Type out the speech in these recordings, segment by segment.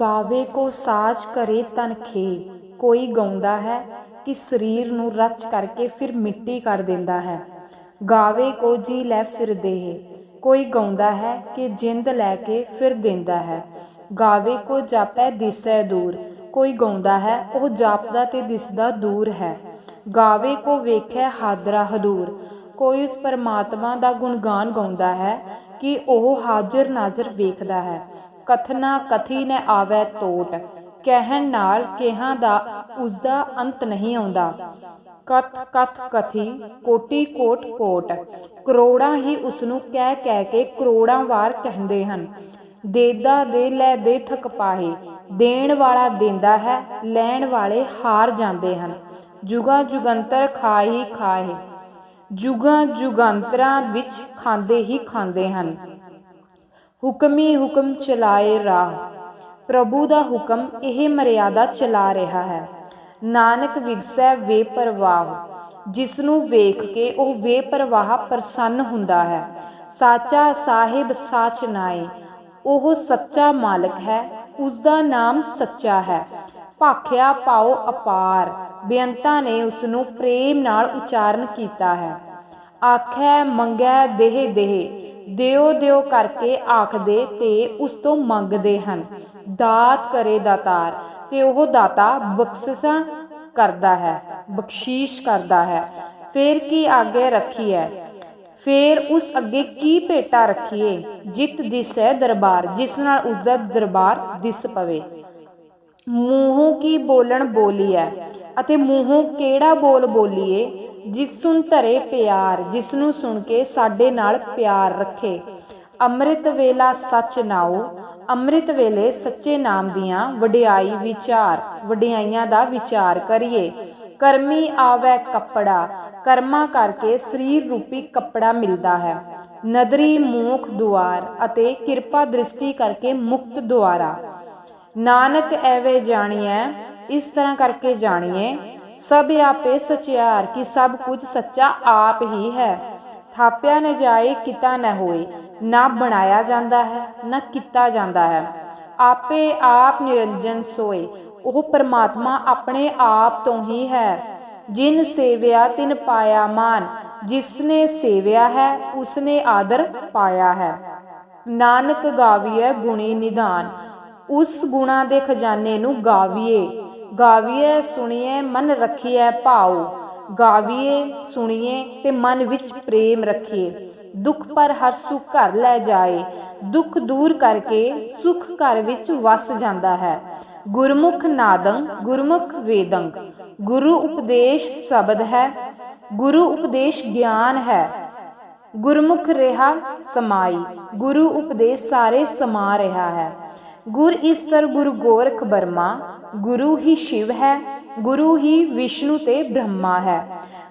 ਗਾਵੇ ਕੋ ਸਾਜ ਕਰੇ ਤਨਖੇ ਕੋਈ ਗਾਉਂਦਾ ਹੈ ਕਿ ਸਰੀਰ ਨੂੰ ਰਚ ਕਰਕੇ ਫਿਰ ਮਿੱਟੀ ਕਰ ਦਿੰਦਾ ਹੈ। ਗਾਵੇ ਕੋ ਜੀ ਲੈ ਫਿਰਦੇ ਹੈ ਕੋਈ ਗਾਉਂਦਾ ਹੈ ਕਿ ਜਿੰਦ ਲੈ ਕੇ ਫਿਰ ਦਿੰਦਾ ਹੈ। ਗਾਵੇ ਕੋ ਜਾਪੈ ਦਿਸੈ ਦੂਰ। ਕੋਈ ਗਾਉਂਦਾ ਹੈ, ਉਹ ਜਾਪਦਾ ਤੇ ਦਿਸਦਾ ਦੂਰ ਹੈ। ਗਾਵੇ ਕੋ ਵੇਖੈ ਹਾਦਰਾ ਹਦੂਰ। ਕੋਈ ਉਸ ਪਰਮਾਤਮਾ ਦਾ ਗੁਣਗਾਨ ਗਾਉਂਦਾ ਹੈ ਕਿ ਉਹ ਹਾਜ਼ਰ ਨਾਜ਼ਰ ਵੇਖਦਾ ਹੈ। ਕਥਨਾ ਕਥੀ ਨ ਆਵੈ ਟੋਟ ਕਹਿਣ ਨਾਲ ਕਿਹਾਂ ਦਾ ਉਸ ਅੰਤ ਨਹੀਂ ਆਉਂਦਾ। ਕਥ ਕਥ ਕਥੀ ਕੋਟੀ ਕੋਟ ਕੋਟ। ਕਰੋੜਾਂ ਹੀ ਉਸ ਨੂੰ ਕਹਿ ਕਹਿ ਕੇ ਕਰੋੜਾਂ ਵਾਰ ਕਹਿੰਦੇ ਹਨ। ਦੇਦਾ ਦੇ ਲੈ ਦੇ ਥਕ ਪਾਹੇ। ਦੇਣ ਵਾਲਾ ਦਿੰਦਾ ਹੈ, ਲੈਣ ਵਾਲੇ ਹਾਰ ਜਾਂਦੇ ਹਨ। ਜੁਗਾ ਜੁਗੰਤਰ ਖਾਹੀ ਖਾਹੇ। ਜੁਗਾ ਜੁਗੰਤਰਾਂ ਵਿੱਚ ਖਾਂਦੇ ਹੀ ਖਾਂਦੇ ਹਨ। ਹੁਕਮੀ ਹੁਕਮ ਚਲਾਏ ਰਾਹ। ਪ੍ਰਭੂ ਦਾ ਹੁਕਮ ਇਹ ਮਰਿਆਦਾ ਚਲਾ ਰਿਹਾ ਹੈ। ਨਾਨਕ ਵਿਗਸੈ ਵੇ ਪਰਵਾਹ ਜਿਸ ਨੂੰ ਵੇਖ ਕੇ ਉਹ ਵੇ ਪਰਵਾਹ ਪ੍ਰਸੰਨ ਹੁੰਦਾ ਹੈ। ਸਾਚਾ ਸਾਹਿਬ ਸਾਚ ਨਾਏ। ਉਹ ਸੱਚਾ ਮਾਲਕ ਹੈ। ਉਸ ਦਾ ਨਾਮ ਸੱਚਾ ਹੈ। ਭਾਖਿਆ ਪਾਓ ਅਪਾਰ। ਬੇਅੰਤਾਂ ਨੇ ਉਸ ਨੂੰ ਪ੍ਰੇਮ ਨਾਲ ਉਚਾਰਨ ਕੀਤਾ ਹੈ। ਆਖੈ, ਮੰਗੈ ਦੇਹ ਦੇਹ। ਦਿਓ ਦਿਓ ਕਰਕੇ ਆਖਦੇ ਤੇ ਉਸ ਤੋਂ ਮੰਗਦੇ ਹਨ। ਦਾਤ ਕਰੇ ਦਾਤਾਰ, ਤੇ ਉਹ ਦਾਤਾ ਬਖਸ਼ਿਸ਼ਾਂ ਕਰਦਾ ਹੈ, ਬਖਸ਼ੀਸ਼ ਕਰਦਾ ਹੈ। ਫੇਰ ਕੀ ਆਗੇ ਰੱਖੀ ਹੈ ਫੇਰ ਉਸ ਅੱਗੇ ਕੀ ਭੇਟਾ ਰੱਖੀਏ? ਜਿਤ ਦਿਸੈ ਦਰਬਾਰ, ਜਿਸ ਨਾਲ ਉਸ ਦਾ ਦਰਬਾਰ ਦਿਸ ਪਵੇ। ਮੂੰਹੋਂ ਕੀ ਬੋਲਣ ਬੋਲੀਐ? ਅਤੇ ਮੂੰਹੋਂ ਕਿਹੜਾ ਬੋਲ ਬੋਲੀਏ? ਜਿਸ ਸੁਣ ਧਰੇ ਪਿਆਰ ਜਿਸ ਨੂੰ ਸੁਣ ਕੇ ਸਾਡੇ ਨਾਲ ਪਿਆਰ ਰੱਖੇ। ਅੰਮ੍ਰਿਤ ਵੇਲਾ ਸੱਚ ਨਾਓ ਅੰਮ੍ਰਿਤ ਵੇਲੇ ਸੱਚੇ ਨਾਮ ਦੀਆਂ ਵਡਿਆਈ ਵਿਚਾਰ, ਵਡਿਆਈਆਂ ਦਾ ਵਿਚਾਰ ਕਰੀਏ। ਕਰਮੀ ਆਵੈ ਕੱਪੜਾ, ਕਰਮਾ ਕਰਕੇ ਸਰੀਰ ਰੂਪੀ ਕੱਪੜਾ ਮਿਲਦਾ ਹੈ। ਨਦਰੀ ਮੂਖ ਦੁਆਰ ਅਤੇ ਕਿਰਪਾ ਦ੍ਰਿਸ਼ਟੀ ਕਰਕੇ ਮੁਕਤ ਦੁਆਰਾ। ਨਾਨਕ ਐਵੇਂ ਜਾਣੀਐ, ਇਸ ਤਰ੍ਹਾਂ ਕਰਕੇ ਜਾਣੀਏ ਸਭ ਆਪੇ ਸਚਿਆਰ ਕਿ ਸਭ ਕੁਝ ਸੱਚਾ ਆਪ ਹੀ ਹੈ। ਥਾਪਿਆ ਨਾ ਜਾਏ ਕਿਤਾ ਨ ਹੋਏ, ਨਾ ਬਣਾਇਆ ਜਾਂਦਾ ਹੈ, ਨਾ ਕੀਤਾ ਜਾਂਦਾ ਹੈ। ਆਪੇ ਆਪ ਨਿਰੰਜਨ ਸੋਏ, ਉਹ ਪਰਮਾਤਮਾ ਆਪਣੇ ਆਪ ਤੋਂ ਹੀ ਹੈ। ਜਿਨ ਸੇਵਿਆ ਤਿਨ ਪਾਇਆ ਮਾਨ ਜਿਸਨੇ ਸੇਵਿਆ ਹੈ ਉਸਨੇ ਆਦਰ ਪਾਇਆ ਹੈ। ਨਾਨਕ ਗਾਵੀਏ ਗੁਣੀ ਨਿਧਾਨ, ਉਸ ਗੁਣਾ ਦੇ ਖਜ਼ਾਨੇ ਨੂੰ ਗਾਵੀਏ। ਗਾਵੀਏ ਸੁਣੀਏ ਮਨ ਰੱਖੀਏ ਭਾਉ। ਗਾਵੀਏ ਸੁਣੀਏ ਤੇ ਮਨ ਵਿੱਚ ਪ੍ਰੇਮ ਰੱਖੀਏ ਦੁੱਖ ਪਰ ਹਰ ਸੁਖ ਘਰ ਲੈ ਜਾਏ। ਦੁੱਖ ਦੂਰ ਕਰਕੇ ਸੁਖ ਘਰ ਵਿੱਚ ਵਸ ਜਾਂਦਾ ਹੈ। ਗੁਰਮੁਖ ਨਾਦੰ, ਗੁਰਮੁਖ ਵੇਦੰ ਗੁਰੂ ਉਪਦੇਸ਼ ਸ਼ਬਦ ਹੈ। ਗੁਰੂ ਉਪਦੇਸ਼ ਗਿਆਨ ਹੈ। ਗੁਰਮੁਖ ਰਿਹਾ ਸਮਾਈ। ਗੁਰੂ ਉਪਦੇਸ਼ ਸਾਰੇ ਸਮਾ ਰਿਹਾ ਹੈ। ਗੁਰ ਈਸਰ ਗੁਰੂ ਗੋਰਖ ਬਰਮਾ, ਗੁਰੂ ਹੀ ਸ਼ਿਵ ਹੈ, ਗੁਰੂ ਹੀ ਵਿਸ਼ਨੂੰ ਤੇ ਬ੍ਰਹਮਾ ਹੈ।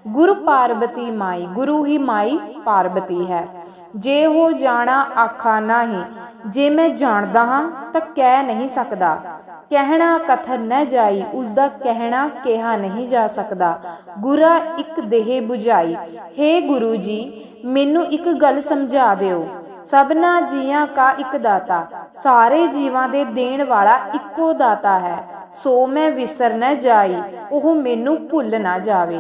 ਗੁਰੂ ਪਾਰਬਤੀ ਮਾਈ, ਗੁਰੂ ਹੀ ਮਾਈ ਪਾਰਬਤੀ ਹੈ। ਜੇ ਹੋ ਜਾਣਾ ਆਖਾ ਨਹੀਂ, ਜੇ ਮੈਂ ਜਾਣਦਾ ਹਾਂ ਤਾਂ ਕਹਿ ਨਹੀਂ ਸਕਦਾ। ਕਹਿਣਾ ਕਥਨ ਨਾ ਜਾਈ ਉਸ ਦਾ ਕਹਿਣਾ ਕਿਹਾ ਨਹੀਂ ਜਾ ਸਕਦਾ। ਗੁਰਾ ਇੱਕ ਦੇਹ 부ਝਾਈ हे ਗੁਰੂ ਜੀ, ਮੈਨੂੰ ਇੱਕ ਗੱਲ ਸਮਝਾ ਦਿਓ। ਸਭਨਾ ਜੀਆਂ ਕਾ ਇੱਕ ਦਾਤਾ, ਸਾਰੇ ਜੀਵਾਂ ਦੇ ਦੇਣ ਵਾਲਾ ਇੱਕੋ ਦਾਤਾ ਹੈ। ਸੋ ਮੈਂ ਵਿਸਰ ਨਾ ਜਾਈ, ਉਹ ਮੈਨੂੰ ਭੁੱਲ ਨਾ ਜਾਵੇ।